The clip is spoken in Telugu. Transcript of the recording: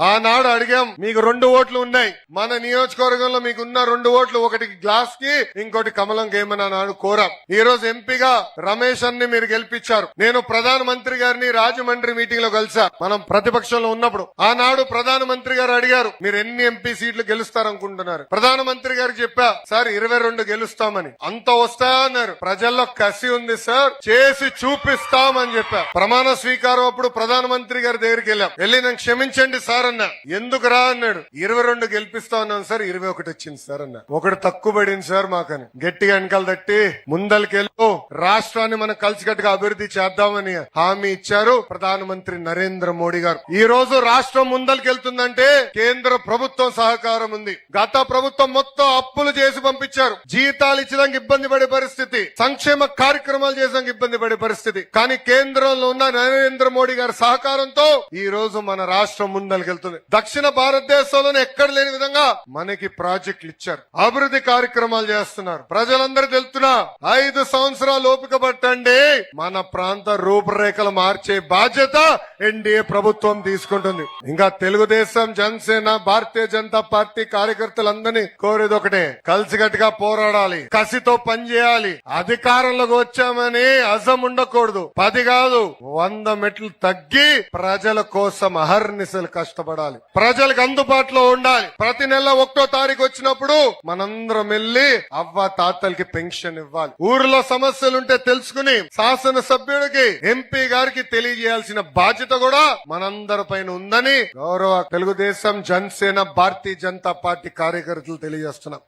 ఆనాడు అడిగాం మీకు రెండు ఓట్లు ఉన్నాయి. మన నియోజకవర్గంలో మీకు ఉన్న రెండు ఓట్లు ఒకటి గ్లాస్కి ఇంకోటి కమలం గేమని ఆనాడు కోరాం. ఈ రోజు ఎంపీగా రమేష్ అన్ని మీరు గెలిపించారు. నేను ప్రధానమంత్రి గారిని రాజమండ్రి మీటింగ్లో కలిసా. మనం ప్రతిపక్షంలో ఉన్నప్పుడు ఆనాడు ప్రధానమంత్రి గారు అడిగారు మీరు ఎన్ని ఎంపీ సీట్లు గెలుస్తారనుకుంటున్నారు? ప్రధానమంత్రి గారు చెప్పా సార్ ఇరవై రెండు గెలుస్తామని. అంత వస్తా అన్నారు. ప్రజల్లో కసి ఉంది సార్. చేసి చూపిస్తామని చెప్పా. ప్రమాణ స్వీకారం అప్పుడు ప్రధానమంత్రి గారి దగ్గరికి వెళ్ళాం. వెళ్ళి నన్ను క్షమించండి సార్ అన్న ఎందుకు రా అన్నాడు. ఇరవై రెండు గెలిపిస్తా ఉన్నాను సార్ ఇరవై ఒకటి వచ్చింది సార్ అన్న. ఒకటి తక్కువ పడింది సార్ మాకని. గట్టిగా వెనకాల తట్టి ముందలకెళ్ళు రాష్ట్రాన్ని మనం కలిసికట్టుగా అభివృద్ధి చేద్దామని హామీ ఇచ్చారు ప్రధానమంత్రి నరేంద్ర మోడీ గారు. ఈ రోజు రాష్ట్రం ముందలకెళ్తుందంటే కేంద్ర ప్రభుత్వం సహకారం ఉంది. గత ప్రభుత్వం మొత్తం అప్పులు చేసి పంపించారు. జీతాలు ఇచ్చడానికి ఇబ్బంది పడే పరిస్థితి. సంక్షేమ కార్యక్రమాలు చేసడానికి ఇబ్బంది పడే పరిస్థితి. కానీ కేంద్రంలో ఉన్న నరేంద్ర మోడీ గారి సహకారంతో ఈ రోజు మన రాష్ట్రం ముందలకెళ్తుంది దక్షిణ భారతదేశంలోనే ఎక్కడ లేని విధంగా మనకి ప్రాజెక్టులు ఇచ్చారు. అభివృద్ధి కార్యక్రమాలు చేస్తున్నారు. ప్రజలందరూ తెలుతున్నా ఐదు సంవత్సరాలు ఓపిక పట్టండి. మన ప్రాంత రూపురేఖలు మార్చే బాధ్యత ఎన్డీఏ ప్రభుత్వం తీసుకుంటుంది. ఇంకా తెలుగుదేశం జనసేన భారతీయ జనతా పార్టీ కార్యకర్తలందరినీ కోరేది ఒకటే కలిసికట్టుగా పోరాడాలి కసితో పనిచేయాలి అధికారంలోకి వచ్చామని అజం ఉండకూడదు. పది కాదు వంద మెట్లు తగ్గి ప్రజల కోసం అహర్నిశలు కష్టపడాలి. ప్రజలకు అందుబాటులో ఉండాలి. ప్రతి నెల ఒకటో తారీఖు వచ్చినప్పుడు మనందరం వెళ్ళి అవ్వ తాతలకి పెన్షన్ ఇవ్వాలి. ఊరిలో సమస్యలుంటే తెలుసుకుని శాసన సభ్యుడికి ఎంపీ గారికి తెలియజేయాల్సిన బాధ్యత కూడా మనందరి పైన ఉందని గౌరవ తెలుగుదేశం జనసేన భారతీయ జనతా పార్టీ కార్యకర్తలు తెలియజేస్తున్నాం.